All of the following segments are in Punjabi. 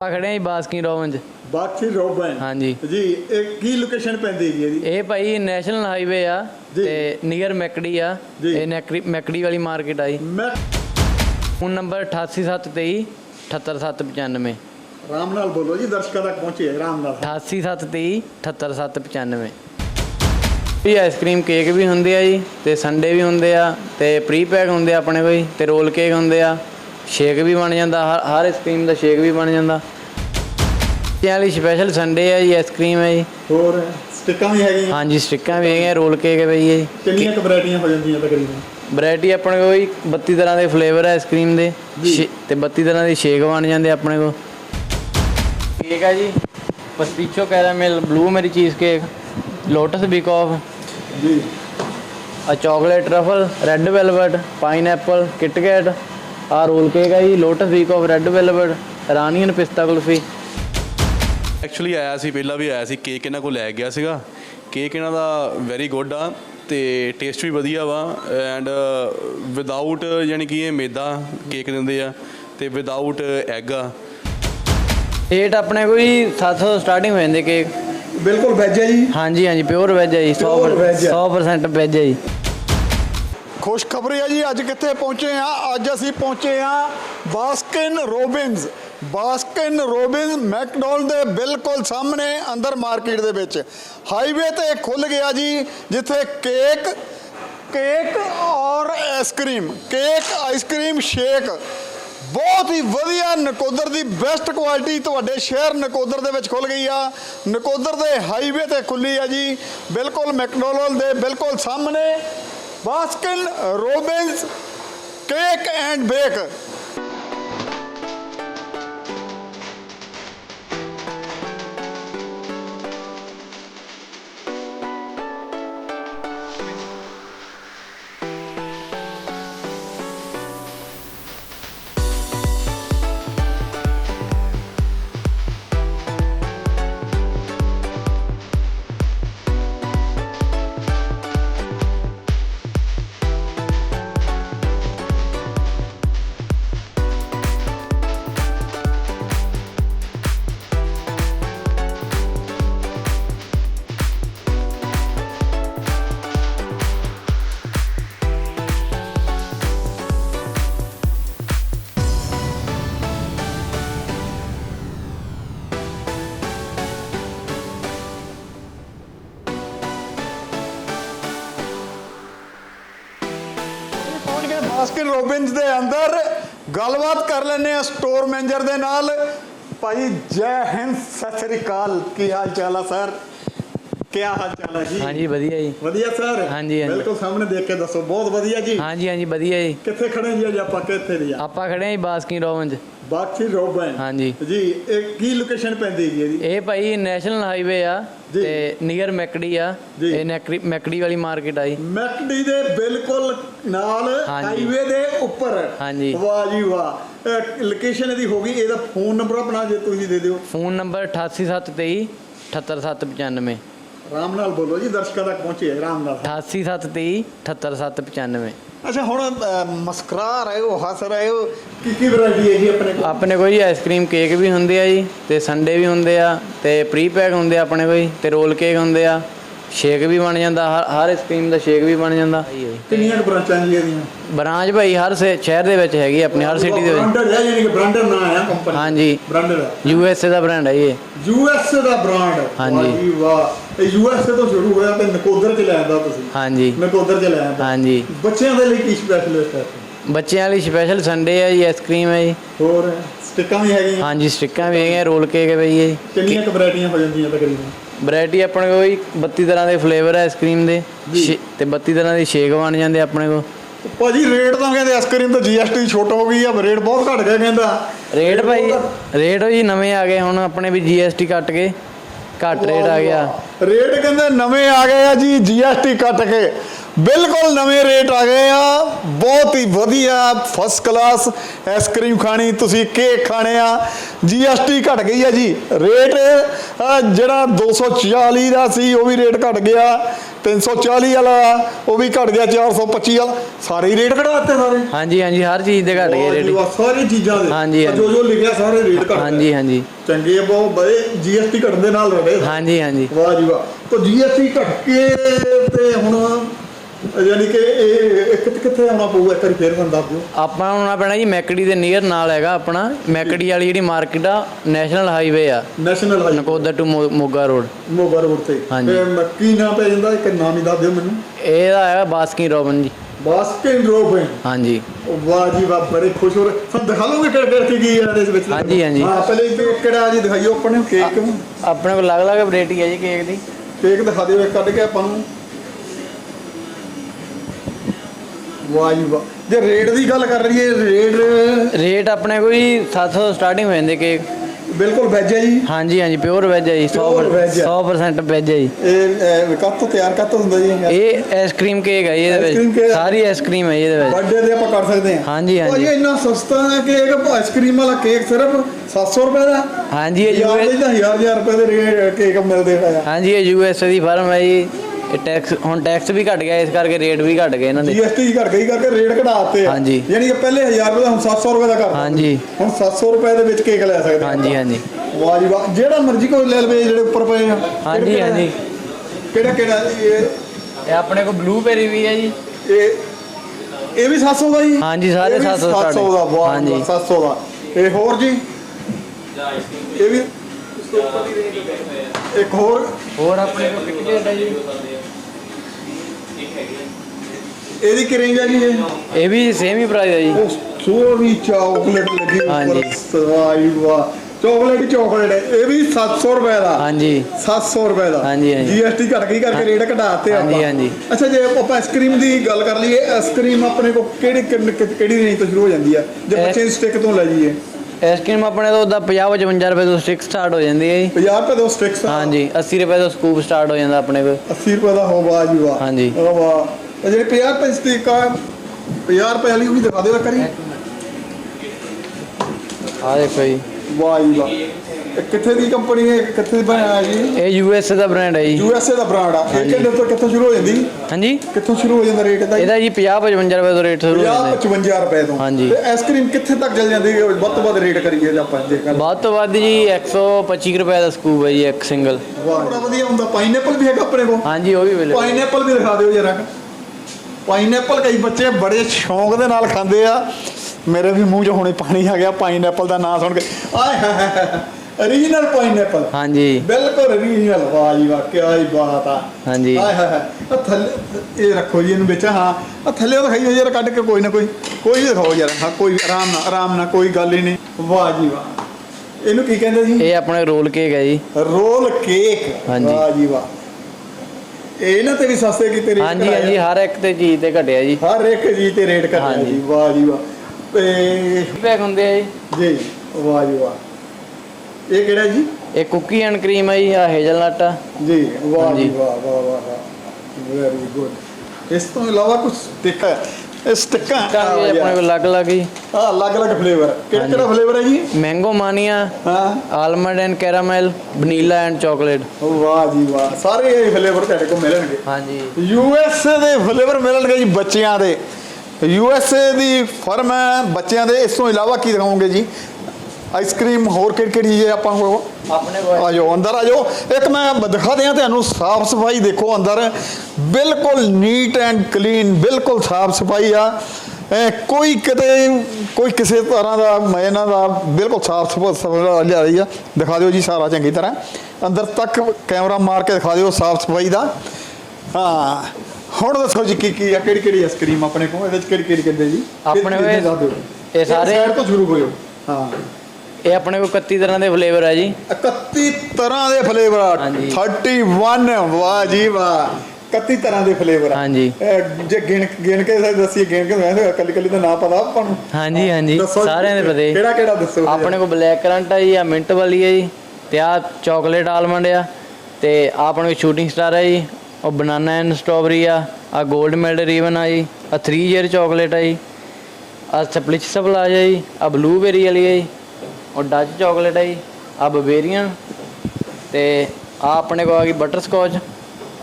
ਆਪਾਂ ਖੜੇ ਆਂ ਬਾਸਕਿਨ ਰੋਬਿਨਸ ਬਾਕੀ ਰੋਬਨ ਹਾਂਜੀ। ਜੀ ਇਹ ਕੀ ਲੋਕੇਸ਼ਨ ਪੈਂਦੀ ਜੀ ਇਹਦੀ? ਇਹ ਭਾਈ ਨੈਸ਼ਨਲ ਹਾਈਵੇ ਆ ਜੀ। ਤੇ ਨੀਅਰ ਮੈਕੜੀ ਆ। ਜੀ। ਇਹ ਨੈਕੜੀ ਮੈਕੜੀ ਵਾਲੀ ਮਾਰਕੀਟ ਆਈ ਮੈਂ ਫੋਨ ਨੰਬਰ 88723 78795 ਆਰਾਮ ਨਾਲ ਬੋਲੋ ਜੀ ਦਰਸ਼ਕਾਂ ਤੱਕ ਪਹੁੰਚੇ ਆਰਾਮ ਨਾਲ। 88723 78795 ਇਹ ਆਈਸਕ੍ਰੀਮ ਕੇਕ ਵੀ ਹੁੰਦੇ ਆ ਜੀ ਤੇ ਸੰਡੇ ਵੀ ਹੁੰਦੇ ਆ ਤੇ ਪ੍ਰੀ ਪੈਕ ਹੁੰਦੇ ਆ ਆਪਣੇ ਕੋਈ ਤੇ ਰੋਲ ਕੇਕ ਹੁੰਦੇ ਆ। ਸ਼ੇਕ ਵੀ ਬਣ ਜਾਂਦਾ ਹਰ ਆਈਸਕ੍ਰੀਮ ਦਾ ਸ਼ੇਕ ਵੀ ਬਣ ਜਾਂਦਾ। ਬੱਚਿਆਂ ਲਈ ਸਪੈਸ਼ਲ ਸੰਡੇ ਆ ਜੀ ਆਈਸਕ੍ਰੀਮ ਹੈ ਜੀ। ਹੋਰ ਸਟਿੱਕਾਂ ਵੀ ਹੈਗੀਆਂ। ਹਾਂਜੀ ਸਟਿੱਕਾਂ ਵੀ ਹੈਗੀਆਂ ਰੋਲ ਕੇਕ ਵੀ ਹੈ ਜੀ। ਕਿੰਨੀਆਂ ਕੁ ਵੈਰਾਈਟੀਆਂ ਹੋ ਜਾਂਦੀਆਂ ਤਕਰੀਬਨ? ਵੈਰਾਈਟੀ ਆਪਣੇ ਕੋਲ ਜੀ 32 ਤਰ੍ਹਾਂ ਦੇ ਫਲੇਵਰ ਹੈ ਆਈਸਕ੍ਰੀਮ ਦੇ। ਤੇ 32 ਤਰ੍ਹਾਂ ਦੇ ਸ਼ੇਕ ਬਣ ਜਾਂਦੇ ਆਪਣੇ ਕੋਲ। ਕੇਕ ਹੈ ਜੀ pistachio caramel blueberry cheesecake lotus Biscoff ਜੀ। ਆ chocolate truffle red velvet pineapple KitKat ਆ ਰੋਲ ਹੈ ਜੀ ਲੋਟਸ ਬਿਕੋਫ ਰੈੱਡ ਵੈਲਵਟ ਰਾਨੀਅਨ ਪਿਸਤਾ ਕੁਲਫੀ। ਐਕਚੁਅਲੀ ਆਇਆ ਸੀ ਪਹਿਲਾਂ ਵੀ ਆਇਆ ਸੀ ਕੇਕ ਇਹਨਾਂ ਕੋਲ ਲੈ ਗਿਆ ਸੀਗਾ। ਕੇਕ ਇਹਨਾਂ ਦਾ ਵੈਰੀ ਗੁੱਡ ਆ ਤੇ ਟੇਸਟ ਵੀ ਵਧੀਆ ਵਾ ਐਂਡ ਵਿਦਆਊਟ ਯਾਨੀ ਕਿ ਇਹ ਮੈਦਾ ਕੇਕ ਦਿੰਦੇ ਆ ਤੇ ਵਿਦਆਊਟ ਐਗ ਆ। ਰੇਟ ਆਪਣੇ ਕੋਈ 700 ਸਟਾਰਟਿੰਗ ਹੋ ਜਾਂਦੇ ਕੇਕ ਬਿਲਕੁਲ ਵੈਜ ਹੈ ਜੀ। ਹਾਂਜੀ ਹਾਂਜੀ ਪਿਓਰ ਵੈਜ ਹੈ ਜੀ 100% Pure veg ਹੈ। 100% ਵੈਜ ਹੈ ਜੀ। ਖੁਸ਼ਖਬਰੀ ਹੈ ਜੀ, ਅੱਜ ਕਿੱਥੇ ਪਹੁੰਚੇ ਆ? ਅੱਜ ਅਸੀਂ ਪਹੁੰਚੇ ਆ Baskin Robbins. Baskin Robbins McDonald ਦੇ ਬਿਲਕੁਲ ਸਾਹਮਣੇ, ਅੰਦਰ ਮਾਰਕੀਟ ਦੇ ਵਿੱਚ। ਹਾਈਵੇ ਤੇ ਖੁੱਲ ਗਿਆ ਜੀ, ਜਿੱਥੇ ਕੇਕ ਕੇਕ ਔਰ ice cream, cake, ice cream, shake. ਬਹੁਤ ਹੀ ਵਧੀਆ ਨਕੋਦਰ ਦੀ ਬੈਸਟ ਕੁਆਲਿਟੀ ਤੁਹਾਡੇ ਸ਼ਹਿਰ ਨਕੋਦਰ ਦੇ ਵਿੱਚ ਖੁੱਲ ਗਈ ਆ। ਨਕੋਦਰ ਦੇ ਹਾਈਵੇ ਤੇ ਖੁੱਲੀ ਆ ਜੀ। ਬਿਲਕੁਲ ਮੈਕਡੋਨਲ ਦੇ ਬਿਲਕੁਲ ਸਾਹਮਣੇ। Baskin Robbins cake and bake Baskin Robbins ਦੇ ਅੰਦਰ ਗੱਲਬਾਤ ਕਰ ਲੈਣੇ ਆ ਸਟੋਰ ਮੈਨੇਜਰ ਦੇ ਨਾਲ। ਭਾਈ ਜੈ ਹਿੰਦ ਸਤਿ ਸ੍ਰੀ ਅਕਾਲ। ਕੀ ਹਾਲ ਚਾਲ ਆ ਸਰ? ਕੀ ਹਾਲ ਚਾਲ ਹੈ ਜੀ? ਹਾਂਜੀ ਵਧੀਆ ਜੀ। ਵਧੀਆ ਸਰ? ਹਾਂਜੀ, ਹਾਂਜੀ। ਬਿਲਕੁਲ ਸਾਹਮਣੇ ਦੇਖ ਕੇ ਦੱਸੋ ਬਹੁਤ ਵਧੀਆ ਜੀ। ਹਾਂਜੀ ਹਾਂਜੀ ਵਧੀਆ ਜੀ। ਕਿੱਥੇ ਖੜੇ ਜੀ ਅੱਜ ਆਪਾਂ? ਕਿੱਥੇ ਦੀ ਆ? ਆਪਾਂ ਖੜੇ ਆਂ ਜੀ ਬਾਸਕਿਨ ਰੋਬਿਨਸ। ਬਾਕੀ ਰੋਬਨ ਹਾਂਜੀ। ਜੀ ਇਹ ਕੀ ਲੋਕੇਸ਼ਨ ਪੈਂਦੀ ਜੀ ਇਹਦੀ ਇਹ ਭਾਈ ਨੈਸ਼ਨਲ ਹਾਈਵੇ ਆ। ਤੇ ਨੀਅਰ ਮੈਕੜੀ ਆ। ਇਹ ਮੈਕੜੀ ਵਾਲੀ ਮਾਰਕੀਟ ਆਈ ਮੈਕਡੀ ਦੇ ਬਿਲਕੁਲ ਨਾਲ। ਹਾਈਵੇ ਦੇ ਉੱਪਰ ਹਾਂਜੀ। ਵਾਹ ਜੀ ਵਾਹ ਲੋਕੇਸ਼ਨ ਇਹਦੀ ਹੋ ਗਈ ਇਹਦਾ ਫੋਨ ਨੰਬਰ ਆਪਣਾ ਜੇ ਤੁਸੀਂ ਦੇ ਦਿਓ ਫੋਨ ਨੰਬਰ 88723 78795 ਆਰਾਮ ਨਾਲ ਬੋਲੋ ਜੀ ਦਰਸ਼ਕਾਂ ਤੱਕ ਪਹੁੰਚੇ ਆਰਾਮ ਨਾਲ 88723 78795 ਅੱਛਾ ਹੁਣ ਅ, ਮੁਸਕਰਾ ਰਹੇ ਹੋ ਹੱਸ ਰਹੇ ਹੋ। ਕੀ ਕੀ ਵੈਰਾਈਟੀ ਹੈ ਜੀ ਆਪਣੇ ਕੋਲ? ਆਪਣੇ ਕੋਲ ਜੀ ਆਈਸਕ੍ਰੀਮ ਕੇਕ ਵੀ ਹੁੰਦੇ ਆ ਜੀ ਤੇ ਸੰਡੇ ਵੀ ਹੁੰਦੇ ਆ ਤੇ ਪ੍ਰੀ ਪੈਕ ਹੁੰਦੇ ਆ ਆਪਣੇ ਕੋਲ ਜੀ, ਤੇ ਰੋਲ ਕੇਕ ਹੁੰਦੇ ਆ। ਸ਼ੇਕ ਵੀ ਬਣ ਜਾਂਦਾ ਹਰ ਹਰ ਆਈਸਕ੍ਰੀਮ ਦਾ ਸ਼ੇਕ ਵੀ ਬਣ ਜਾਂਦਾ। ਕਿੰਨੀਆਂ ਬ੍ਰਾਂਚਾਂ ਜੀ ਇਹਦੀਆਂ? ਬ੍ਰਾਂਚ ਭਾਈ ਹਰ ਸੇ- ਸ਼ਹਿਰ ਦੇ ਵਿੱਚ ਹੈਗੀ ਆਪਣੀ ਹਰ ਸਿਟੀ ਦੇ ਵਿੱਚ। ਬ੍ਰਾਂਡਡ ਹੈ ਯਾਨੀ ਕਿ ਬ੍ਰਾਂਡਡ ਨਾਂ ਹੈ। ਕੰਪਨੀ ਹਾਂਜੀ। ਬ੍ਰਾਂਡਡ ਹੈ। ਯੂ ਐਸ ਏ ਦਾ ਬ੍ਰਾਂਡ ਹੈ ਜੀ ਇਹ ਯੂਐਸ ਦਾ ਬ੍ਰਾਂਡ ਹਾਂਜੀ। ਜੀ ਵਾਹ। ਇਹ ਯੂਐਸ ਤੋਂ ਸ਼ੁਰੂ ਹੋਇਆ ਤੇ ਨਕੋਦਰ ਚ ਲੈ ਆਂਦਾ ਤੁਸੀਂ। ਹਾਂਜੀ। ਨਕੋਦਰ ਚ ਲੈ ਆਂਦਾ। ਹਾਂਜੀ। ਬੱਚਿਆਂ ਦੇ ਲਈ ਕੀ ਸਪੈਸ਼ਲਿਸਟ ਹੈ? ਬੱਚਿਆਂ ਲਈ ਸਪੈਸ਼ਲ ਸੰਡੇ ਹੈ ਜੀ ਆਈਸਕ੍ਰੀਮ ਹੈ ਜੀ। ਹੋਰ ਸਟਿੱਕਾਂ ਵੀ ਹੈਗੀਆਂ ਹਾਂਜੀ ਸਟਿੱਕਾਂ ਵੀ ਹੈਗੀਆਂ ਰੋਲ ਕੇਕ ਹੈ ਜੀ। ਕਿੰਨੀਆਂ ਕੁ ਵੈਰਾਈਟੀਆਂ ਹੋ ਜਾਂਦੀਆਂ ਤਕਰੀਬਨ? ਵੈਰਾਈਟੀ ਆਪਣੇ ਕੋਲ ਜੀ 32 ਤਰ੍ਹਾਂ ਦੇ ਫਲੇਵਰ ਹੈ ਆਈਸਕ੍ਰੀਮ ਦੇ। ਸ਼ੇ- ਤੇ 32 ਤਰ੍ਹਾਂ ਦੇ ਸ਼ੇਕ ਬਣ ਜਾਂਦੇ ਆਪਣੇ ਕੋਲ। ਭਾਜੀ ਰੇਟ ਤਾਂ ਕਹਿੰਦੇ ਆਈਸਕ੍ਰੀਮ ਤਾਂ ਜੀਐਸਟੀ ਛੋਟ ਹੋ ਗਈ ਆ ਰੇਟ ਬਹੁਤ ਘਟ ਗਿਆ ਕਹਿੰਦਾ। ਰੇਟ ਭਾਈ ਰੇਟ ਜੀ ਨਵੇਂ ਆ ਗਏ ਹੁਣ ਆਪਣੇ ਵੀ ਜੀਐਸਟੀ ਕੱਟ ਕੇ। ਘੱਟ ਰੇਟ ਆ ਗਿਆ। ਰੇਟ ਕਹਿੰਦੇ ਨਵੇਂ ਆ ਗਏ ਆ ਜੀ ਜੀਐਸਟੀ ਕੱਟ ਕੇ। ਬਿਲਕੁਲ ਨਵੇਂ ਰੇਟ ਆ ਗਏ ਆ। ਬਹੁਤ ਹੀ ਵਧੀਆ ਫਸਟ ਕਲਾਸ ਆਈਸਕ੍ਰੀਮ ਖਾਣੀ ਤੁਸੀਂ ਕੇਕ ਖਾਣੇ ਆ। ਜੀਐਸਟੀ ਘਟ ਗਈ ਆ ਜੀ। ਰੇਟ ਜਿਹੜਾ 240 ਦਾ ਸੀ ਉਹ ਵੀ ਰੇਟ ਘਟ ਗਿਆ। 340 ਵਾਲਾ ਉਹ ਵੀ ਘਟ ਗਿਆ। 425 ਵਾਲਾ। ਸਾਰੇ ਰੇਟ ਘਟਾਤੇ ਸਾਰੇ। ਹਾਂਜੀ ਹਾਂਜੀ ਹਰ ਚੀਜ਼ ਦੇ ਘਟ ਗਏ ਰੇਟ ਸਾਰੀ ਚੀਜ਼ਾਂ ਦੇ। ਹਾਂਜੀ, ਜੋ ਜੋ ਲਿਖਿਆ ਸਾਰੇ ਰੇਟ ਘਟ ਹਾਂਜੀ ਹਾਂਜੀ। ਚੰਗੇ ਬਹੁਤ ਬੜੇ। ਜੀਐਸਟੀ ਘਟਣ ਦੇ ਨਾਲ ਰਹੇ ਹਾਂਜੀ ਹਾਂਜੀ। ਵਾਹ ਜੀ ਵਾਹ। ਤਾਂ ਜੀਐਸਟੀ ਘਟ ਕੇ ਤੇ ਹੁਣ ਯਾਨੀ ਕਿ ਇਹ ਕਿੱਥੇ ਕਿੱਥੇ ਆਉਣਾ ਪਊਗਾ ਇੱਕ ਵਾਰੀ ਫੇਰ ਮੈਨੂੰ ਦੱਸ ਦਿਓ। ਆਪਾਂ ਨੂੰ ਆਉਣਾ ਪੈਣਾ ਜੀ ਮੈਕੜੀ ਦੇ ਨੀਅਰ ਨਾਲ ਹੈਗਾ ਆਪਣਾ। ਮੈਕੜੀ ਵਾਲੀ ਜਿਹੜੀ ਮਾਰਕੀਟ ਆ ਨੈਸ਼ਨਲ ਹਾਈਵੇ ਆ। National highway Nakodar to Moga road Moga road ਤੇ। ਤੇ ਮੱਕੀ ਨਾ ਪੈ ਜਾਂਦਾ ਇੱਕ ਨਾਮ ਹੀ ਦੱਸ ਦਿਓ ਮੈਨੂੰ। ਇਹਦਾ ਹੈਗਾ ਬਾਸਕਿਨ ਰੋਬਨ ਜੀ। ਬਾਸਕਿਨ ਰੋਬਿਨ ਹਾਂਜੀ। ਵਾਹ ਜੀ ਵਾਹ ਬੜੇ ਖੁਸ਼ ਹੋ ਰਹੇ। ਸਾਨੂੰ ਦਿਖਾ ਲਓਗੇ ਕਿਹੜੇ ਕਿਹੜੇ ਕੀ ਹੈ ਇਹਦੇ ਵਿੱਚ? ਹਾਂਜੀ, ਹਾਂਜੀ। ਹਾਂ ਪਹਿਲੇ ਕਿਹੜਾ ਜੀ ਦਿਖਾਈਓ ਆਪਣੇ ਕੇਕ ਆਪਣੇ ਕੋਲ ਅਲੱਗ-ਅਲੱਗ ਵੈਰਾਈਟੀ ਹੈ ਜੀ ਕੇਕ ਦੀ। ਕੇਕ ਦਿਖਾ ਦਿਓ ਇੱਕ ਕੱਢ ਕੇ ਆਪਾਂ ਨੂੰ। ਵਾਹ ਜੀ ਵਾਹ। ਜੇ ਰੇਟ ਦੀ ਗੱਲ ਕਰ ਰਹੀਏ ਰੇਟ ਰੇਟ ਆਪਣੇ ਕੋਈ 700 ਸਟਾਰਟਿੰਗ ਹੋ ਜਾਂਦੇ ਕੇਕ। ਬਿਲਕੁਲ ਵੈਜ ਹੈ ਜੀ। ਹਾਂਜੀ ਹਾਂਜੀ ਪਿਓਰ ਵੈਜ ਹੈ ਜੀ 100% Pure veg ਹੈ। 100% ਵੈਜ ਹੈ ਜੀ। ਇਹ ਕੱਤ ਤੋਂ ਤਿਆਰ ਕੱਤ ਹੁੰਦਾ ਜੀ ਇਹ ਆਈਸਕ੍ਰੀਮ ਕੇਕ ਹੈ ਇਹਦੇ ਵਿੱਚ। ਸਾਰੀ ਆਈਸਕ੍ਰੀਮ ਹੈ ਇਹਦੇ ਵਿੱਚ। ਬਰਥਡੇ ਤੇ ਆਪਾਂ ਕਰ ਸਕਦੇ ਹਾਂ। ਹਾਂਜੀ, ਹਾਂਜੀ। ਭਾਜੀ ਇੰਨਾ ਸਸਤਾ ਹੈ ਕਿ ਇੱਕ ਆਈਸਕ੍ਰੀਮ ਵਾਲਾ ਕੇਕ ਸਿਰਫ 700 ਰੁਪਏ ਦਾ ਹਾਂਜੀ ਇਹ ਯਾਰ ਯੂ ਦੇ ਤਾਂ ਹਜ਼ਾਰ ਹਜ਼ਾਰ ਰੁਪਏ ਦੇ ਰੇਟ ਕੇਕ ਮਿਲਦੇ ਆ। ਹਾਂਜੀ ਇਹ ਯੂ ਐਸ ਦੀ ਫਰਮ ਹੈ ਜੀ। ਇਹ ਟੈਕਸ ਹੁਣ ਟੈਕਸ ਵੀ ਘਟ ਗਿਆ ਇਸ ਕਰਕੇ ਰੇਟ ਵੀ ਘਟ ਗਏ ਇਹਨਾਂ ਦੇ। ਜੀਐਸਟੀ ਘਟ ਗਈ ਕਰਕੇ ਰੇਟ ਘਟਾਤੇ ਆ। ਹਾਂਜੀ। ਯਾਨੀ ਕਿ ਪਹਿਲੇ 1000 ਰੁਪਏ ਦਾ ਹੁਣ 700 ਰੁਪਏ ਦਾ ਕਰ ਹਾਂਜੀ। ਹੁਣ 700 ਰੁਪਏ ਦੇ ਵਿੱਚ ਕੇਕ ਲੈ ਸਕਦੇ। ਹਾਂਜੀ ਹਾਂਜੀ। ਵਾਹ ਜੀ ਵਾਹ। ਜਿਹੜਾ ਮਰਜ਼ੀ ਕੋਈ ਲੈ ਲਵੇ ਜਿਹੜੇ ਉੱਪਰ ਪਏ ਆ। ਹਾਂਜੀ ਕਿਹੜਾ- ਹਾਂਜੀ। ਕਿਹੜਾ ਕਿਹੜਾ ਇਹ? ਇਹ ਆਪਣੇ ਕੋਲ ਬਲੂਬੇਰੀ ਵੀ ਹੈ ਜੀ। ਇਹ ਇਹ ਵੀ 700 ਦਾ ਜੀ? ਹਾਂਜੀ, ਸਾਰੇ ਇਹ ਵੀ 700 ਦਾ 700 ਦਾ। ਵਾਹ ਹਾਂਜੀ। ਹਾਂਜੀ 700 ਦਾ। ਇਹ ਹੋਰ ਜੀ? ਇਹ ਵੀ ਇੱਕ ਹੋਰ। ਹੋਰ। ਆਪਣੇ ਕੋਲ ਕਿਟਕੇਟ ਹੈ ਜੀ? ਇਹਦੀ ਕੀ ਰੇਂਜ ਹੈ ਜੀ ਇਹ? ਇਹ ਵੀ ਸੇਮ ਹੀ ਪ੍ਰਾਈਸ ਹੈ ਜੀ। ਉਹ ਸੋਹਣੀ ਚਾਕਲੇਟ ਲੱਗੀ ਉੱਪਰ ਹਾਂਜੀ। ਸਵਾਈ ਵਾਹ। ਚਾਕਲੇਟ ਚਾਕਲੇਟ ਇਹ ਵੀ 700 ਰੁਪਏ ਦਾ। ਹਾਂਜੀ। 700 ਰੁਪਏ ਦਾ। ਹਾਂਜੀ, ਹਾਂਜੀ। ਜੀਐਸਟੀ ਘਟ ਗਈ ਕਰਕੇ ਰੇਟ ਘਟਾਤੇ ਆਪਾਂ। ਹਾਂਜੀ, ਹਾਂਜੀ। ਅੱਛਾ ਜੇ ਆਪਾਂ ਆਈਸਕ੍ਰੀਮ ਦੀ ਗੱਲ ਕਰ ਲਈਏ ਆਈਸਕ੍ਰੀਮ ਆਪਣੇ ਕੋਲ ਕਿਹੜੀ ਕਿੰਨ- ਕਿ- ਕਿਹੜੀ ਰੇਂਜ ਤੋਂ ਸ਼ੁਰੂ ਹੋ ਜਾਂਦੀ ਹੈ ਜੇ ਇਹ- ਬੱਚੇ ਸਟਿਕ ਤੋਂ ਲੈ ਜਾਈਏ। ਆਈਸਕ੍ਰੀਮ ਆਪਣੇ ਤੋਂ ਉਹਦਾ 50 55 ਰੁਪਏ ਤੋਂ ਸਟਿਕ ਸਟਾਰਟ ਹੋ ਜਾਂਦੀ ਹੈ ਜੀ। 50 ਰੁਪਏ ਦੋ ਸਟਿਕਸ ਹਾਂਜੀ 80 ਰੁਪਏ ਤੋਂ ਸਕੂਪ ਸਟਾਰਟ ਹੋ ਜਾਂਦਾ ਆਪਣੇ ਕੋਲ। 80 ਰੁਪਏ ਦਾ ਹੋ ਵਾਹ ਜੀ ਵਾਹ। ਹਾਂਜੀ। ਵਾਹ ਤੇ ਜਿਹੜੇ 50 ਰੁਪਏ ਸਟਿਕ ਆ 50 ਰੁਪਏ ਵਾਲੀ ਉਹ ਵੀ ਦਿਖਾ ਦਿਓ ਕਰੀ ਆ ਦੇਖੋ ਜੀ। ਵਾਹ ਜੀ ਵਾਹ ਇਹ ਕਿੱਥੇ ਦੀ ਕੰਪਨੀ ਹੈ? ਕਿੱਥੇ ਦੀ ਬਣਾਇਆ ਜੀ? ਇਹ ਯੂ ਐਸ ਦਾ ਬ੍ਰਾਂਡ ਹੈ ਜੀ। ਯੂ ਐਸ ਏ ਦਾ ਬ੍ਰਾਂਡ ਆ। ਇਹ ਕਿੰਨੇ ਤੋਂ ਕਿੱਥੋਂ ਸ਼ੁਰੂ ਹੋ ਜਾਂਦੀ? ਹਾਂਜੀ। ਕਿੱਥੋਂ ਸ਼ੁਰੂ ਹੋ ਜਾਂਦਾ ਰੇਟ ਦਾ ਇਹਦਾ ਜੀ 50 55 ਰੁਪਏ ਤੋਂ ਰੇਟ ਸ਼ੁਰੂ ਹੋ 50 ਜਾਂਦਾ 55 ਰੁਪਏ ਤੋਂ। ਹਾਂਜੀ। ਤੇ ਆਈਸਕ੍ਰੀਮ ਕਿੱਥੇ ਤੱਕ ਚੱਲ ਜਾਂਦੀ ਹੈ? ਵੱਧ ਤੋਂ ਵੱਧ ਰੇਟ ਕਰੀਏ ਜੇ ਆਪਾਂ ਜੇਕਰ ਵੱਧ ਤੋਂ ਵੱਧ ਜੀ 125 ਰੁਪਏ ਦਾ ਸਕੂਪ ਹੈ ਜੀ ਇੱਕ ਸਿੰਗਲ ਬੜਾ ਵਧੀਆ ਹੁੰਦਾ। ਪਾਈਨਐਪਲ ਵੀ ਹੈਗਾ ਆਪਣੇ ਕੋਲ। ਹਾਂਜੀ ਉਹ ਵੀ ਮਿਲੇ ਪਾਈਨਐਪਲ ਵੀ ਦਿਖਾ ਦਿਓ ਜਰਾ। ਪਾਈਨਐਪਲ ਕਈ ਬੱਚੇ ਬੜੇ ਸ਼ੌਂਕ ਦੇ ਨਾਲ ਖਾਂਦੇ ਆ। ਮੇਰੇ ਵੀ ਮੂੰਹ 'ਚ ਹੁਣੇ ਪਾਣੀ ਆ ਗਿਆ ਪਾਈਨਐਪਲ ਦਾ ਨਾਮ ਸੁਣ ਕੇ। ਆਏ ਓਰੀਜਨਲ ਪਾਈਨਐਪਲ ਹਾਂਜੀ। ਬਿਲਕੁਲ ਓਰੀਜਨਲ ਵਾਹ ਜੀ ਵਾਹ ਕੀ ਬਾਤ ਆ। ਹਾਂਜੀ। ਹਾਏ ਹਾਏ ਥੱਲੇ ਇਹ ਰੱਖੋ ਜੀ ਇਹਨੂੰ ਵਿੱਚ ਹਾਂ। ਆ ਥੱਲੇ ਉਹ ਦਿਖਾਈਓ ਯਾਰ ਕੱਢ ਕੇ ਕੋਈ ਨਾ ਕੋਈ ਕੋਈ ਵੀ ਦਿਖਾਓ ਯਾਰ ਹਾਂ ਕੋਈ ਆਰਾਮ ਨਾਲ ਆਰਾਮ ਨਾਲ ਕੋਈ ਗੱਲ ਹੀ ਨਹੀਂ। ਵਾਹ ਜੀ ਵਾਹ। ਇਹਨੂੰ ਕੀ ਕਹਿੰਦੇ ਜੀ? ਇਹ ਆਪਣੇ ਰੋਲ ਕੇਕ ਹੈ ਜੀ। Roll cake. ਵਾਹ ਜੀ ਵਾਹ। ਇਹ ਇਹਨਾਂ ਤੇ ਵੀ ਸਸਤੇ ਕੀਤੇ ਰੇਟ ਹਾਂਜੀ ਹਾਂਜੀ ਆ। ਹਰ ਇੱਕ ਤੇ ਚੀਜ਼ ਤੇ ਘਟਿਆ ਜੀ। ਹਰ ਇੱਕ ਜੀ ਤੇ ਰੇਟ ਹਾਂਜੀ। ਜੀ। ਵਾਹ ਜੀ ਵਾਹ। ਤੇ ਪੈਕ ਹੁੰਦੇ ਆ ਜੀ। ਜੀ ਵਾਹ ਜੀ ਵਾਹ। ਇਹ ਕਿਹੜਾ ਜੀ? ਇਹ ਕੁਕੀ ਐਂਡ ਕਰੀਮ ਹੈ ਜੀ ਆ ਹੇਜ਼ਲਨਟ ਆ। ਜੀ ਵਾਹ। ਜੀ ਵਾਹ ਵਾਹ ਵਾਹ ਵੈਰੀ ਗੁੱਡ ਇਸ ਤੋਂ ਇਲਾਵਾ ਕੁਝ ਹੈ? ਇਹ ਸਟਿਕਾਂ। ਕਾਫੀ ਆਪਣੇ ਕੋਲ ਅਲੱਗ-ਅਲੱਗ ਜੀ ਆ ਅਲੱਗ ਅਲੱਗ ਫਲੇਵਰ। ਕਿਹੜਾ। ਕਿਹੜਾ ਫਲੇਵਰ ਹੈ ਜੀ? ਮੈਂਗੋ ਮਾਨੀਆ ਹਾਂ। Almond and caramel vanilla and chocolate ਵਾਹ ਜੀ ਵਾਹ। ਸਾਰੇ ਇਹ ਫਲੇਵਰ ਤੁਹਾਡੇ ਕੋਲ ਮਿਲਣਗੇ। ਹਾਂਜੀ। ਯੂ ਐਸ ਏ ਦੇ ਫਲੇਵਰ ਮਿਲਣਗੇ ਜੀ ਬੱਚਿਆਂ ਦੇ। ਯੂ ਐਸ ਏ ਦੀ ਫਰਮ ਹੈ ਬੱਚਿਆਂ ਦੇ। ਇਸ ਤੋਂ ਇਲਾਵਾ ਕੀ ਦਿਖਾਓਗੇ ਜੀ? ਆਈਸਕ੍ਰੀਮ ਹੋਰ ਕਿਹੜੀ ਕਿਹੜੀ ਹੈ ਆਪਾਂ ਕੋਲ ਆਪਣੇ ਕੋਲ। ਆ ਜਾਓ ਅੰਦਰ ਆ ਜਾਓ ਇੱਕ ਮੈਂ ਦਿਖਾ ਦਿਆਂ ਤੁਹਾਨੂੰ ਸਾਫ਼ ਸਫ਼ਾਈ ਦੇਖੋ ਅੰਦਰ। ਬਿਲਕੁਲ ਨੀਟ ਐਂਡ ਕਲੀਨ ਬਿਲਕੁਲ ਸਾਫ਼ ਸਫ਼ਾਈ ਆ। ਕੋਈ ਕਿਤੇ ਕੋਈ ਕਿਸੇ ਤਰ੍ਹਾਂ ਦਾ ਮੈਂ ਇਹਨਾਂ ਦਾ ਬਿਲਕੁਲ ਸਾਫ਼ ਸਫ਼ਾਈ ਲਿਆ ਰਹੀ ਆ। ਦਿਖਾ ਦਿਓ ਜੀ ਸਾਰਾ ਚੰਗੀ ਤਰ੍ਹਾਂ। ਅੰਦਰ ਤੱਕ ਕੈਮਰਾ ਮਾਰ ਕੇ ਦਿਖਾ ਦਿਓ ਸਾਫ਼ ਸਫ਼ਾਈ ਦਾ। ਹਾਂ ਹੁਣ ਦੱਸੋ ਜੀ ਕੀ ਕੀ ਆ ਕਿਹੜੀ ਕਿਹੜੀ ਆਈਸਕ੍ਰੀਮ ਆਪਣੇ ਕੋਲ? ਇਹਦੇ ਚ ਕਿਹੜੀ ਕਿਹੜੀ ਕਹਿੰਦੇ ਜੀ? ਆਪਣੇ ਇਹ ਸਾਰੇ- ਸਾਈਡ ਤੋਂ ਸ਼ੁਰੂ ਹੋਇਓ ਹਾਂ। ਇਹ ਆਪਣੇ ਕੋਲ 31 ਤਰ੍ਹਾਂ ਦੇ ਫਲੇਵਰ ਹੈ ਜੀ। 31 ਤਰ੍ਹਾਂ ਦੇ ਫਲੇਵਰ ਆ। ਹਾਂਜੀ। 31 ਵਾਹ ਜੀ ਵਾਹ। 31 ਤਰ੍ਹਾਂ ਦੇ ਫਲੇਵਰ ਆ। ਹਾਂਜੀ। ਜੇ ਗਿਣ ਗਿਣ ਕੇ ਦੱਸੀਏ ਗਿਣ ਕੇ ਮੈਂ ਕੱਲੀ ਕੱਲੀ ਦਾ ਨਾਮ ਪਤਾ ਆਪਾਂ ਨੂੰ। ਹਾਂਜੀ ਹਾਂਜੀ। ਸਾਰਿਆਂ ਦੇ ਪਤੇ। ਕਿਹੜਾ ਕਿਹੜਾ ਦੱਸੋ। ਆਪਣੇ ਕੋਲ ਬਲੈਕ ਕਰੰਟ ਹੈ ਜੀ ਆ ਮਿੰਟ ਵਾਲੀ ਹੈ ਜੀ ਤੇ ਆ ਚਾਕਲੇਟ ਆਲਮੰਡ ਆ ਤੇ ਆਪਣੇ ਕੋਲ ਸ਼ੂਟਿੰਗ ਸਟਾਰ ਹੈ ਜੀ ਉਹ ਬਨਾਨਾ ਐਂਡ ਸਟ੍ਰਾਬੇਰੀ ਆ ਆ 골ਡ ਮੈਲਡ ਰੀਵਨ ਆ ਜੀ ਆ 3 ਈਅਰ ਚਾਕਲੇਟ ਆ ਜੀ ਆ ਸਪਲਿਚ ਸਪਲਾਜ ਹੈ ਜੀ ਆ ਬਲੂਬੇਰੀ ਵਾਲੀ ਜੀ ਔਰ ਡੱਚ ਚਾਕਲੇਟ ਹੈ ਜੀ ਆ ਬਵੇਰੀਅਨ ਤੇ ਆ ਆਪਣੇ ਕੋਲ ਆ ਗਈ ਬਟਰ ਸਕੌਚ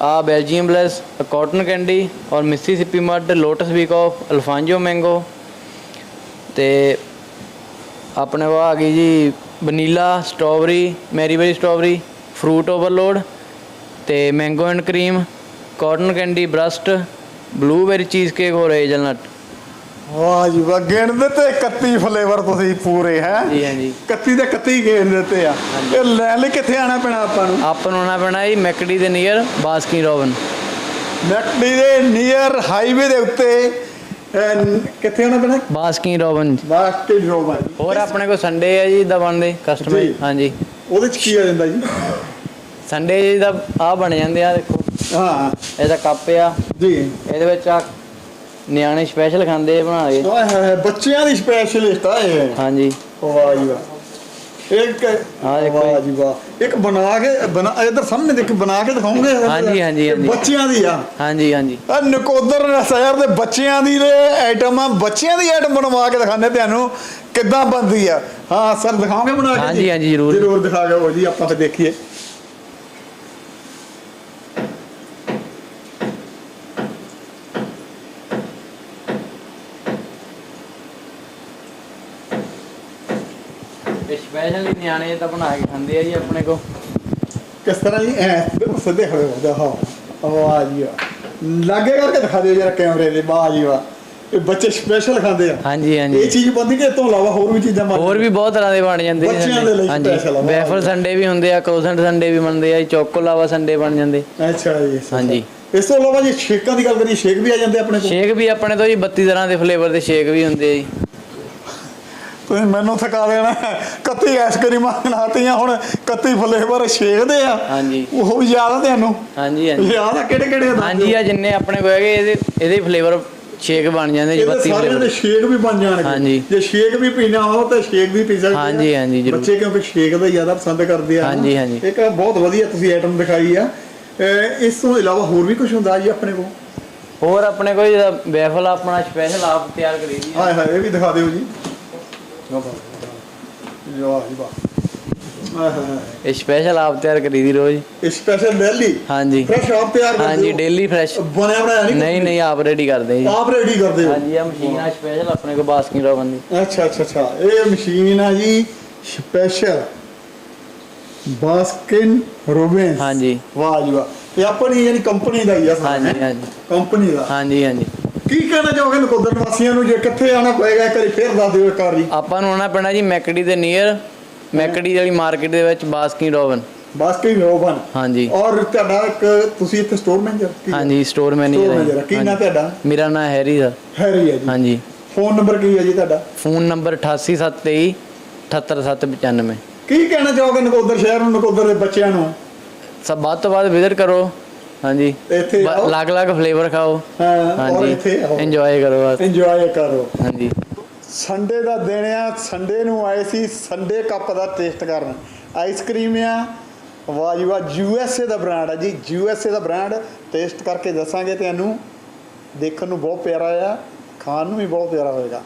ਆ ਬੈਲਜੀਅਮ ਬਲੈਸ ਕਾਟਨ ਕੈਂਡੀ ਔਰ Mississippi mud lotus week of Alphonso mango ਤੇ ਆਪਣੇ ਕੋਲ ਆ ਗਈ ਜੀ vanilla strawberry merry berry strawberry fruit overload ਤੇ mango and cream cotton candy burst blueberry cheese cake ਔਰ ਹੇਜ਼ਲਨਟ ਵਾਹ ਜੀ ਵਾਹ ਗਿਣਦੇ ਤੇ 31 ਫਲੇਵਰ ਤੁਸੀਂ ਪੂਰੇ ਹੈ? ਜੀ ਹਾਂਜੀ 31 ਦੇ 31 ਗੇਮ ਦਿੱਤੇ ਆ। ਇਹ ਲੈ ਲਈ ਕਿੱਥੇ ਆਣਾ ਪੈਣਾ ਆਪਾਂ ਨੂੰ? ਆਪਾਂ ਨੂੰ ਆਉਣਾ ਪੈਣਾ ਜੀ ਮੈਕਡੀ ਦੇ ਨੀਅਰ ਬਾਸਕਿਨ ਰੋਬਨ। ਮੈਕਡੀ ਦੇ ਨੀਅਰ ਹਾਈਵੇ ਦੇ ਉੱਤੇ ਕਿੱਥੇ ਆਣਾ ਪੈਣਾ? Baskin Robbins. Baskin Robbins. ਹੋਰ ਆਪਣੇ ਕੋਲ ਸੰਡੇ ਹੈ ਜੀ ਦਾ ਬਣਦੇ ਕਸਟਮਰ ਜੀ। ਹਾਂਜੀ ਉਹਦੇ ਚ ਕੀ ਆ ਜਾਂਦਾ ਜੀ? ਸੰਡੇ ਜੀ ਦਾ ਆ ਬਣ ਜਾਂਦੇ ਆ ਦੇਖੋ। ਹਾਂ। ਇਹਦਾ ਕੱਪ ਆ। ਜੀ। ਇਹਦੇ ਵਿੱਚ ਆ ਨਿਆਣੇ ਸਪੈਸ਼ਲ ਖਾਂਦੇ ਆ ਬਣਾ ਕੇ। ਓਏ ਹੋਏ ਬੱਚਿਆਂ ਦੀ ਸਪੈਸ਼ਲਿਸਟ ਆ ਇਹ। ਹਾਂਜੀ। ਵਾਹ ਜੀ ਵਾਹ। ਇੱਕ ਹਾਂ, ਦੇਖੋ ਵਾਹ ਜੀ। ਵਾਹ। ਇੱਕ ਬਣਾ ਕੇ ਬਣਾ ਇਧਰ ਸਾਹਮਣੇ ਦੇਖ ਬਣਾ ਕੇ ਦਿਖਾਉਂਗੇ। ਹਾਂਜੀ, ਹਾਂਜੀ, ਇਹ ਹਾਂਜੀ। ਬੱਚਿਆਂ ਦੀ ਆ। ਹਾਂਜੀ ਹਾਂਜੀ। ਆ ਨਕੋਦਰ ਸ਼ਹਿਰ ਦੇ ਬੱਚਿਆਂ ਦੀ ਦੇ ਆਈਟਮ ਆ। ਬੱਚਿਆਂ ਦੀ ਆਈਟਮ ਬਣਵਾ ਕੇ ਦਿਖਾਣੇ ਤੁਹਾਨੂੰ ਕਿੱਦਾਂ ਬਣਦੀ ਆ। ਹਾਂ ਸਰ ਦਿਖਾਓਗੇ ਬਣਾ ਕੇ ਹਾਂਜੀ, ਹਾਂਜੀ, ਜ਼ਰੂਰ। ਜ਼ਰੂਰ ਦਿਖਾ ਕੇ ਜੀ ਆਪਾਂ ਫਿਰ ਦੇਖੀਏ ਇਹ ਸਪੈਸ਼ਲ ਨਿਆਣੇ ਤਾਂ ਬਣਾ ਕੇ ਖਾਂਦੇ ਆ ਜੀ ਆਪਣੇ ਕੋ ਕਿਸ ਤਰ੍ਹਾਂ ਜੀ ਐ ਬਿਲਕੁਲ ਸਿੱਧੇ ਖੜੇ ਹੋ ਦਿਖਾਓ ਵਾਹ ਜੀ ਵਾਹ ਲਾਗੇ ਕਰਕੇ ਦਿਖਾ ਦਿਓ ਜਰਾ ਕੈਮਰੇ ਦੇ ਵਾਹ ਜੀ ਵਾਹ ਇਹ ਬੱਚੇ ਸਪੈਸ਼ਲ ਖਾਂਦੇ ਆ। ਹਾਂਜੀ ਇਹ ਹਾਂਜੀ ਚੀਜ਼ ਬੰਦੀ ਕਿ ਇਹ ਤੋਂ ਇਲਾਵਾ ਹੋਰ ਵੀ ਚੀਜ਼ਾਂ ਬਣਦੀਆਂ? ਹੋਰ ਵੀ ਬਹੁਤ ਤਰ੍ਹਾਂ ਦੇ ਬਣ ਜਾਂਦੇ ਬੱਚਿਆਂ ਦੇ ਲਈ ਵਾਹ ਵੈਫਰ। ਸੰਡੇ ਵੀ ਹੁੰਦੇ ਆ ਕਰੋਸੈਂਟ ਸੰਡੇ ਵੀ ਬਣਦੇ ਆ ਚੋਕੋ ਲਾਵਾ ਸੰਡੇ ਬਣ ਜਾਂਦੇ। ਅੱਛਾ ਜੀ ਹਾਂਜੀ। ਇਸ ਤੋਂ ਇਲਾਵਾ ਜੇ ਸ਼ੇਕਾਂ ਦੀ ਗੱਲ ਕਰੀਏ ਸ਼ੇਕ ਵੀ ਆ ਜਾਂਦੇ ਆਪਣੇ ਕੋਲ? ਸ਼ੇਕ ਵੀ ਆਪਣੇ ਤੋਂ ਜੀ 32 ਤਰ੍ਹਾਂ ਦੇ ਫਲੇਵਰ ਦੇ ਸ਼ੇਕ ਵੀ ਹੁੰਦੇ ਆ ਜੀ। ਤੁਸੀਂ ਮੈਨੂੰ ਥਕਾ ਦੇਣਾ। 31 ਆਈਸਕ੍ਰੀਮਾਂ ਬਣਾਤੀਆਂ ਹੁਣ 31 ਫਲੇਵਰ ਸ਼ੇਕ ਦੇ ਆ। ਹਾਂਜੀ। ਉਹ ਵੀ ਯਾਦ ਆ ਤੁਹਾਨੂੰ ਹਾਂਜੀ ਹਾਂਜੀ। ਯਾਦ ਆ ਕਿਹੜੇ ਕਿਹੜੇ ਆ ਹਾਂਜੀ ਆ ਜਿੰਨੇ ਆਪਣੇ ਕੋਲ ਹੈਗੇ ਇਹਦੇ ਇਹਦੇ ਫਲੇਵਰ ਸ਼ੇਕ ਬਣ ਜਾਂਦੇ ਜੀ ਇਹਦੇ 32 ਸਾਰਿਆਂ ਦੇ ਫਲੇਵਰ ਸ਼ੇਕ ਵੀ ਬਣ ਜਾਣਗੇ। ਹਾਂਜੀ। ਜੇ ਸ਼ੇਕ ਵੀ ਪੀਣਾ ਹੋ ਤਾਂ ਸ਼ੇਕ ਵੀ ਪੀ ਸਕਦੇ। ਹਾਂਜੀ, ਹਾਂਜੀ, ਜ਼ਰੂਰ। ਬੱਚੇ ਕਿਉਂਕਿ ਸ਼ੇਕ ਦਾ ਜ਼ਿਆਦਾ ਪਸੰਦ ਕਰਦੇ ਆ। ਹਾਂਜੀ, ਹਾਂਜੀ। ਇੱਕ ਬਹੁਤ ਵਧੀਆ ਤੁਸੀਂ ਆਈਟਮ ਦਿਖਾਈ ਆ। ਇਸ ਤੋਂ ਇਲਾਵਾ ਹੋਰ ਵੀ ਕੁਝ ਹੁੰਦਾ ਜੀ ਆਪਣੇ ਕੋਲ? ਹੋਰ ਆਪਣੇ ਕੋਲ ਜਿਹੜਾ ਵੈਫਲ ਆਪਣਾ ਸਪੈਸ਼ਲ ਆਪ ਤਿਆਰ ਕਰੀ ਦੀ। ਹਾਏ ਹਾਏ ਇਹ ਵੀ ਦਿਖਾ ਦਿਓ ਜੀ ਵਾਹ ਜੀ ਵਾਹ ਹਾਏ ਹਾਏ ਇਹ ਸਪੈਸ਼ਲ ਆਪ ਤਿਆਰ ਕਰੀ ਦੀ ਰੋਜ਼। ਇਹ ਸਪੈਸ਼ਲ ਡੈਲੀ ਹਾਂਜੀ। ਫਰੈਸ਼ ਆਪ ਤਿਆਰ ਕਰਦੇ ਹਾਂਜੀ? ਡੇਲੀ ਫਰੈਸ਼ ਬਣਿਆ ਬਣਾਇਆ ਨਹੀਂ ਨਹੀਂ ਨਹੀਂ ਆਪ ਰੈਡੀ ਕਰਦੇ ਜੀ। ਆਪ ਰੈਡੀ ਕਰਦੇ ਹੋ? ਹਾਂਜੀ ਆ ਮਸ਼ੀਨ ਆ ਸਪੈਸ਼ਲ ਆਪਣੇ ਕੋਲ ਬਾਸਕਿਨ ਰੋਬਨ ਦੀ ਅੱਛਾ ਅੱਛਾ ਅੱਛਾ। ਇਹ ਮਸ਼ੀਨ ਆ ਜੀ ਸਪੈਸ਼ਲ ਬਾਸਕਿਨ ਰੋਬਿਨਸ ਹਾਂਜੀ। ਵਾਹ ਜੀ ਵਾਹ। ਇਹ ਆਪਣੀ ਯਾਨੀ ਕੰਪਨੀ ਦਾ ਹੀ ਆ ਹਾਂਜੀ? ਹਾਂਜੀ। ਕੰਪਨੀ ਦਾ। ਹਾਂਜੀ ਹਾਂਜੀ। ਕੀ ਕਹਿਣਾ ਚਾਹੋਗੇ ਨਕੋਦਰ ਵਾਸੀਆਂ ਨੂੰ? ਜੇ ਕਿੱਥੇ ਆਣਾ ਪਏਗਾ ਇੱਕ ਵਾਰੀ ਫੇਰ ਦੱਸ ਦਿਓ ਇੱਕ ਵਾਰੀ। ਆਪਾਂ ਨੂੰ ਆਉਣਾ ਪੈਣਾ ਜੀ ਮੈਕਡੀ ਦੇ ਨੀਅਰ ਮੈਕਡੀ ਵਾਲੀ ਮਾਰਕੀਟ ਦੇ ਵਿੱਚ ਬਾਸਕਿਨ ਰੋਬਨ। Baskin Robbins. ਹਾਂਜੀ। ਔਰ ਤੁਹਾਡਾ ਇੱਕ ਤੁਸੀਂ ਇੱਥੇ ਸਟੋਰ ਮੈਨੇਜਰ ਹਾਂਜੀ ਸਟੋਰ ਮੈਨੇਜਰ ਕੀ ਨਾਂ ਤੁਹਾਡਾ? ਮੇਰਾ ਨਾਮ ਹੈਰੀ ਦਾ ਹੈਰੀ ਹੈ ਜੀ। ਹਾਂਜੀ। ਫੋਨ ਨੰਬਰ ਕੀ ਹੈ ਜੀ ਤੁਹਾਡਾ? ਫੋਨ ਨੰਬਰ 88723 78795 ਕੀ ਕਹਿਣਾ ਚਾਹੋਗੇ ਨਕੋਦਰ ਸ਼ਹਿਰ ਨੂੰ ਨਕੋਦਰ ਦੇ ਬੱਚਿਆਂ ਨੂੰ? ਸਭ ਵੱਧ ਤੋਂ ਵੱਧ ਵਿਜ਼ਿਟ ਕਰੋ। ਹਾਂਜੀ। ਇੱਥੇ ਆਓ। ਅਲੱਗ-ਅਲੱਗ ਫਲੇਵਰ ਖਾਓ। ਹਾਂ ਔਰ ਹਾਂਜੀ। ਇੱਥੇ ਆਓ। ਇੰਜੋਏ ਕਰੋ ਬਸ। ਇੰਜੋਏ ਕਰੋ। ਹਾਂਜੀ। ਸੰਡੇ ਦਾ ਦਿਨ ਆ ਸੰਡੇ ਨੂੰ ਆਏ ਸੀ ਸੰਡੇ ਕੱਪ ਦਾ ਟੇਸਟ ਕਰਨ। ਆਈਸਕ੍ਰੀਮ ਆ ਵਾਹ ਜੀ ਵਾਹ ਯੂ ਐਸ ਏ ਦਾ ਬ੍ਰਾਂਡ ਆ ਜੀ। ਯੂ ਐਸ ਏ ਦਾ ਬ੍ਰਾਂਡ ਟੇਸਟ ਕਰਕੇ ਦੱਸਾਂਗੇ ਤੁਹਾਨੂੰ। ਦੇਖਣ ਨੂੰ ਬਹੁਤ ਪਿਆਰਾ ਆ। ਖਾਣ ਨੂੰ ਵੀ ਬਹੁਤ ਪਿਆਰਾ ਹੋਏਗਾ।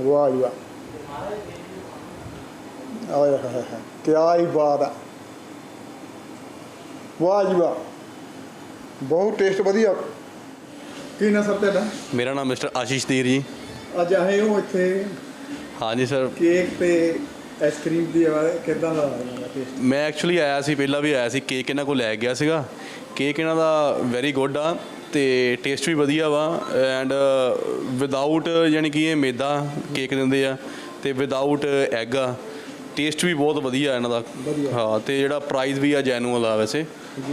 ਵਾਹ ਜੀ ਵਾਹ ਆਏ ਹਾਏ ਹਾਏ ਕੀ ਹੀ ਬਾਤ ਆ। ਵਾਹ ਜੀ ਵਾਹ। ਬਹੁਤ ਟੇਸਟ ਵਧੀਆ। ਕੀ ਨਾ ਸਰ ਤੁਹਾਡਾ? ਮੇਰਾ ਨਾਮ ਮਿਸਟਰ ਆਸ਼ੀਸ਼ ਧੀਰ ਜੀ। ਅੱਜ ਆਏ ਹੋ ਇੱਥੇ ਹਾਂਜੀ ਸਰ ਕੇਕ ਤੇ ਆਈਸਕ੍ਰੀਮ ਦੀ ਕਿਦਾਂ ਦਾ ਟੇਸਟ ਮੈਂ ਐਕਚੁਅਲੀ ਆਇਆ ਸੀ ਪਹਿਲਾਂ ਵੀ ਆਇਆ ਸੀ ਕੇਕ ਇਹਨਾਂ ਕੋਲ ਲੈ ਗਿਆ ਸੀਗਾ। ਕੇਕ ਇਹਨਾਂ ਦਾ ਵੈਰੀ ਗੁੱਡ ਆ ਤੇ ਟੇਸਟ ਵੀ ਵਧੀਆ ਵਾ ਐਂਡ ਵਿਦਆਊਟ ਯਾਨੀ ਕਿ ਇਹ ਮੈਦਾ ਕੇਕ ਦਿੰਦੇ ਆ ਤੇ ਵਿਦਆਊਟ ਐਗ ਆ। ਟੇਸਟ ਵੀ ਬਹੁਤ ਵਧੀਆ ਇਹਨਾਂ ਦਾ। ਹਾਂ ਤੇ ਜਿਹੜਾ ਪ੍ਰਾਈਸ ਵੀ ਆ ਜੈਨੂਅਲ ਆ ਵੈਸੇ।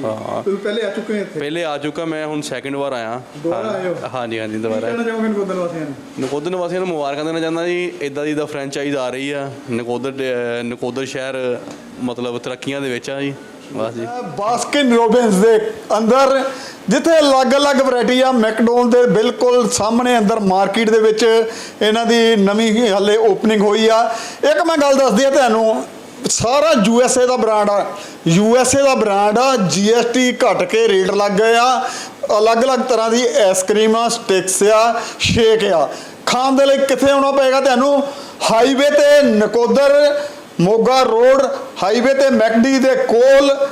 ਹਾਂ। ਤੁਸੀਂ ਪਹਿਲੇ ਆ ਚੁੱਕੇ ਹੋ ਇੱਥੇ? ਪਹਿਲੇ ਆ ਚੁੱਕਾ ਮੈਂ ਹੁਣ ਸੈਕਿੰਡ ਵਾਰ ਆਇਆ? ਹਾਂਜੀ ਹਾਂਜੀ ਦੁਬਾਰਾ ਕਹਿਣਾ ਚਾਹੋਗੇ ਨਕੋਦਰ ਵਾਸੀਆਂ ਨੂੰ? ਨਕੋਦਰ ਨਿਵਾਸੀਆਂ ਨੂੰ ਮੁਬਾਰਕਾਂ ਦੇਣਾ ਚਾਹੁੰਦਾ ਜੀ। ਇਦਾਂ ਦੀ ਦਾ ਫਰੈਂਚਾਈਜ਼ ਆ ਰਹੀ ਆ। ਨਕੋਦਰ ਨਕੋਦਰ ਸ਼ਹਿਰ ਮਤਲਬ ਤਰੱਕੀਆਂ ਦੇ ਵਿੱਚ ਆ ਜੀ। ਬਸ ਜੀ। ਬਾਸਕਿਨ ਰੋਬਿਨਸ ਦੇ ਅੰਦਰ, ਜਿੱਥੇ ਅਲੱਗ-ਅਲੱਗ ਵੈਰਾਈਟੀ ਆ ਮੈਕਡੋਨਲ ਦੇ ਬਿਲਕੁਲ ਸਾਹਮਣੇ ਅੰਦਰ ਮਾਰਕੀਟ ਦੇ ਵਿੱਚ ਇਹਨਾਂ ਦੀ ਨਵੀਂ ਹਾਲੇ ਓਪਨਿੰਗ ਹੋਈ ਆ। ਇੱਕ ਮੈਂ ਗੱਲ ਦੱਸਦੀ ਆ ਤੁਹਾਨੂੰ, ਸਾਰਾ ਯੂ ਐਸ ਏ ਦਾ ਬ੍ਰਾਂਡ ਆ। ਯੂ ਐਸ ਏ ਦਾ ਬ੍ਰਾਂਡ ਆ, ਜੀ ਐਸ ਟੀ ਘਟ ਕੇ ਰੇਟ ਲੱਗ ਗਏ ਆ। ਅਲੱਗ-ਅਲੱਗ ਤਰ੍ਹਾਂ ਦੀ ਆਈਸਕ੍ਰੀਮ ਆ, ਸਟਿਕਸ ਆ, ਸ਼ੇਕ ਆ। ਖਾਣ ਦੇ ਲਈ ਕਿੱਥੇ ਆਉਣਾ ਪਏਗਾ ਤੁਹਾਨੂੰ? ਹਾਈਵੇ ਤੇ ਨਕੋਦਰ ਮੋਗਾ ਰੋਡ, ਹਾਈਵੇ ਤੇ ਮੈਕਡੀ ਦੇ ਕੋਲ।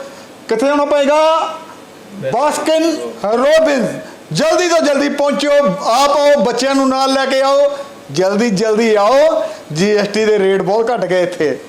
ਕਿੱਥੇ ਆਉਣਾ ਪਏਗਾ? Baskin Robbins. ਜਲਦੀ ਤੋਂ ਜਲਦੀ ਪਹੁੰਚੋ ਆਪ ਆਓ, ਬੱਚਿਆਂ ਨੂੰ ਨਾਲ ਲੈ ਕੇ ਆਓ। ਜਲਦੀ ਜਲਦੀ ਆਓ। ਜੀਐਸਟੀ ਦੇ ਰੇਟ ਬਹੁਤ ਘਟ ਗਏ ਇੱਥੇ।